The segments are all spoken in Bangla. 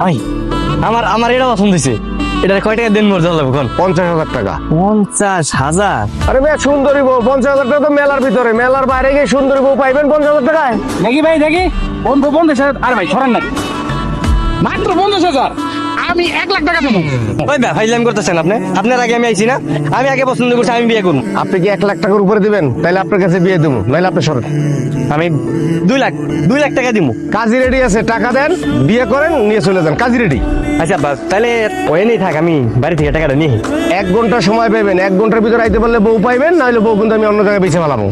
ভাই আমার আমার এটা পছন্দ হয়েছে। এটা কয় টাকা দিন মোর যাব কোন? পঞ্চাশ হাজার টাকা। পঞ্চাশ হাজার? আরে ভাই সুন্দরী বউ পঞ্চাশ হাজার টাকা তো মেলার ভিতরে। মেলার বাইরে গিয়ে সুন্দরী বউ পাইবেন পঞ্চাশ হাজার টাকায়? দেখি ভাই দেখি। বন্ধু বন্ধু আরে ভাই সরান না। মাত্র পঞ্চাশ হাজার? আমি এক লাখ টাকা দেবো। ওই ভাই ফাইজলাম করতেছেন আপনি? আপনার আগে আমি আইছি না? আমি আগে পছন্দ করছি আমি বিয়ে করুন আপনি কি এক লাখ টাকার উপরে দিবেন? তাহলে আপনার কাছে বিয়ে দেবো। নাহলে আপনি সরেন। আমি দুই লাখ দুই লাখ টাকা দিব কাজী রেডি আছে টাকা দেন বিয়ে করেন নিয়ে চলে যান। কাজী রেডি। আচ্ছা বাস তাহলে ওই নেই থাক আমি বাড়ি থেকে টাকাটা নিয়ে এক ঘণ্টা সময় পাবেন এক ঘণ্টার ভিতরে আইতে পারলে বউ পাইবেন নাহলে বউ কিন্তু আমি অন্য জায়গায় বেছে ফেলাবো।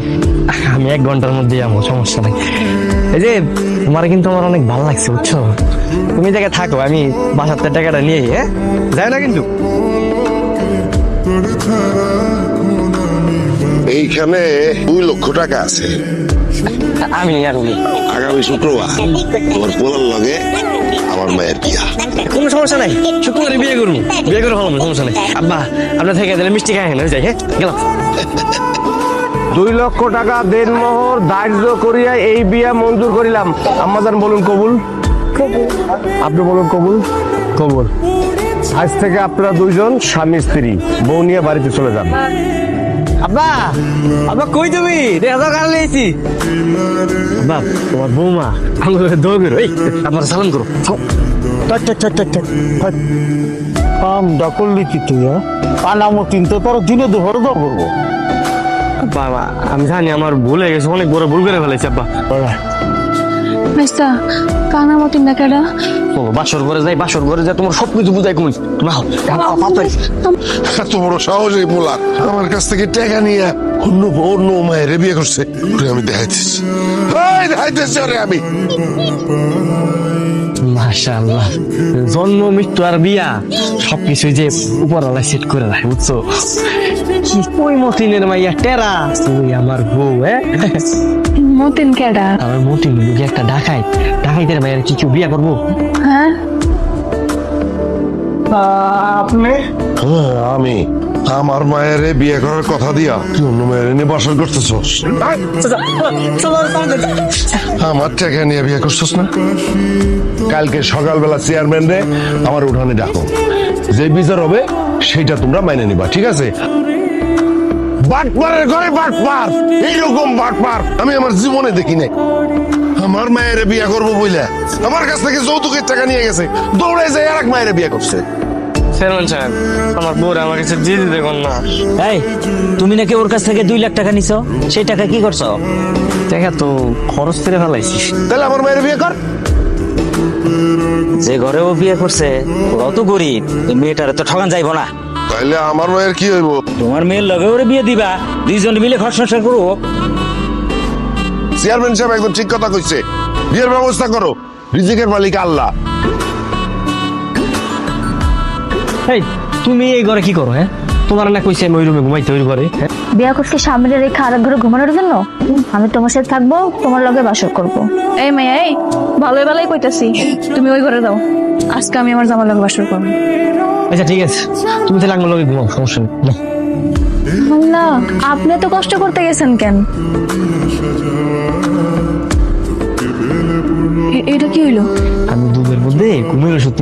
আমি এক ঘণ্টার মধ্যে যাব সমস্যা নাই। এই যে তোমার কিন্তু আমার অনেক ভালো লাগছে বুঝছ? তুমি জায়গায় থাকো আমি বাসার টাকাটা নিয়ে আই, হ্যাঁ? যাই না কিন্তু। এইখানে দুই লক্ষ টাকা আছে। আমি আর উনি। আগামী শুক্রবার তোমার পোলার লগে আমার মায়ের বিয়া। কোনো সমস্যা নাই। শুক্রবারে বিয়ে করব। বিয়ে করে ভালো সমস্যা নাই। আব্বা আপনার থেকে দিলে মিষ্টি খাই না যাই হ্যাঁ? গেলাম। দুই লক্ষ টাকা দেন মোহর ধার্য করিয়া এই বিয়া মঞ্জুর করিলাম। আমাদের বলুন কবুল। আপনি বলুন কবুল? কবুল। আজ থেকে আপনারা দুইজন স্বামী স্ত্রী বউ নিয়ে বাড়িতে চলে যান। আব্বা আব্বা কই তুমি? দেখা যাও কার লেছি আব্বা তোমার বৌমা। আমাকে দৌড় করো এই আপনার সালাম করো। টাক টাক টাক টাক টাক টাক। কাম ডাকল লিখি তুই হ্যাঁ? পানামো তিনতে তোর দিনে দুপুরে তো করব। বাবা আমি জানি আমার ভুল হয়ে গেছে অনেক বড় ভুল করে ফেলেছি আব্বা। মেস্তা কানা মতিন না কেডা ও বাসর ঘরে যাই বাসর ঘরে যাই তোমার সব কিছু বুঝাই কমিস না এত বড় সাহস এই পোলার। আমার কাছ থেকে টেকা নিয়ে অন্য অন্য মায়ের বিয়ে করছে। ওরে আমি দেখাইতেছি। দেখাইতেছি ওরে আমি। মাশাআল্লাহ। জন্ম মৃত্যু আর বিয়া সবকিছু যে উপরওয়ালা সেট করে রাখে বুঝছ? কি কই মতিনের মাইয়া টেরা? তুই আমার বউ হ্যাঁ? মতিন কেডা? আমার মতিন লুকে একটা ডাকাই। ডাকাইতের মাইয়ার কি কেউ বিয়া করব? হ্যাঁ? আপনি? হ্যাঁ, আমি। আমার মায়ের বিয়ে করার কথা দিয়া তুই অন্য মায়ের নিয়ে বাসর করতেছস? আমার টাকা নিয়ে বিয়ে করছস না? কালকে সকালবেলা চেয়ারম্যান রে আমার উঠানে ডাকো। যে বিচার হবে, সেটা তোমরা মাইনে নিবা, ঠিক আছে? বাটপারের ঘরে বাটপার, এইরকম বাটপার আমি আমার জীবনে দেখি নাই। আমার মায়ের বিয়ে করব বইলা, আমার কাছ থেকে যৌতুকের টাকা নিয়ে গেছে দৌড়ে যায় আর এক মায়ের বিয়ে করছে। চেয়ারম্যান সাহেব আমার বউরে আমার কাছে দিয়ে দিতে কোন না। এই তুমি নাকি ওর কাছ থেকে দুই লাখ টাকা নিছো? সেই টাকা কি করছ? দেখা তো খরচ করে ফেলাইছিস। তাহলে আমার মায়ের বিয়ে কর। যে ঘরে ও বিয়ে করছে ওরাও তো গরিব মেয়েটারে তো ঠকান যাইবো না। তাইলে আমার মায়ের কি হইব? তোমার মেয়ের লগে ওরে বিয়ে দিবা দুইজন মিলে ঘর সংসার করব। চেয়ারম্যান সাহেব একদম ঠিক কথা কইছে। বিয়ের ব্যবস্থা করো। রিজিকের মালিক আল্লাহ। এই তুমি এই ঘরে কি করো হ্যাঁ? তোমার না কইছে আমি ওই রুমে ঘুমাইতে ওই ঘরে হ্যাঁ? বিয়া করতে সামনে রেখে আরেক ঘরে ঘুমানোর জন্য? আমি তোমার সাথে থাকব তোমার লগে বাসর করব। এই মাইয়া এই ভালোই ভালোই কইতাছি। তুমি ওই ঘরে দাও। আজকে আমি আমার জামার লগে বাসর করব। আচ্ছা ঠিক আছে। তুমি তাহলে আমার লগে ঘুমাও সমস্যা নেই আল্লাহ আপনি তো কষ্ট করতে গেছেন কেন?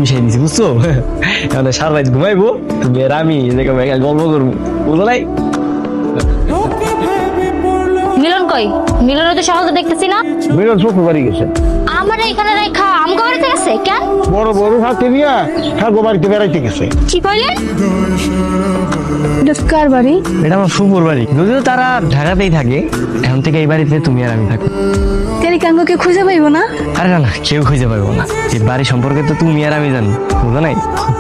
মিশাই দিছি বুঝছ? এখন সারা রাত ঘুমাইবো তুমি আর আমি গল্প করব বুঝলো নাই? মিলন কই? মিলনের তো সহজে দেখতেছি না? মিলন বাড়ি গেছে। আমার এখানে রেখা আমগো বড় বড় হাতে নিয়ে ঠাকুর বাড়িতে বেড়াইতে গেছে। কি কইলেন? কার বাড়ি? এটা আমার শুভর বাড়ি। যদিও তারা ঢাকাতেই থাকে এখন থেকে এই বাড়িতে তুমি আর আমি থাকো তেরি কাঙ্গকে খুঁজে পাইবো না? আরে না না কেউ খুঁজে পাইবো না। এই বাড়ি সম্পর্কে তো তুমি আর আমি জানি বুঝো নাই?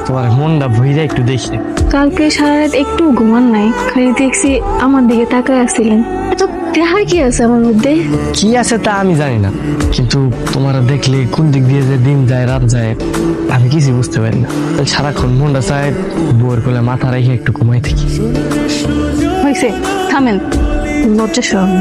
তোমার মনটা ভুই যায় একটু দেখি কালকে সারা রাত একটু ঘুমান নাই খালি দেখছি আমার দিকে তাকায় আসছিলেন এত দেখার কি আছে আমার মধ্যে? কি আছে তা আমি জানি না। কিন্তু তোমার দেখলে কোন দিক দিয়ে যে দিন যায় রাত যায় আমি কিছু বুঝতে পারি না। সারাক্ষণ মনটা চায় বউয়ের কোলে মাথা রেখে একটু ঘুমাই থাকি। হয়েছে থামেন লজ্জা সরম।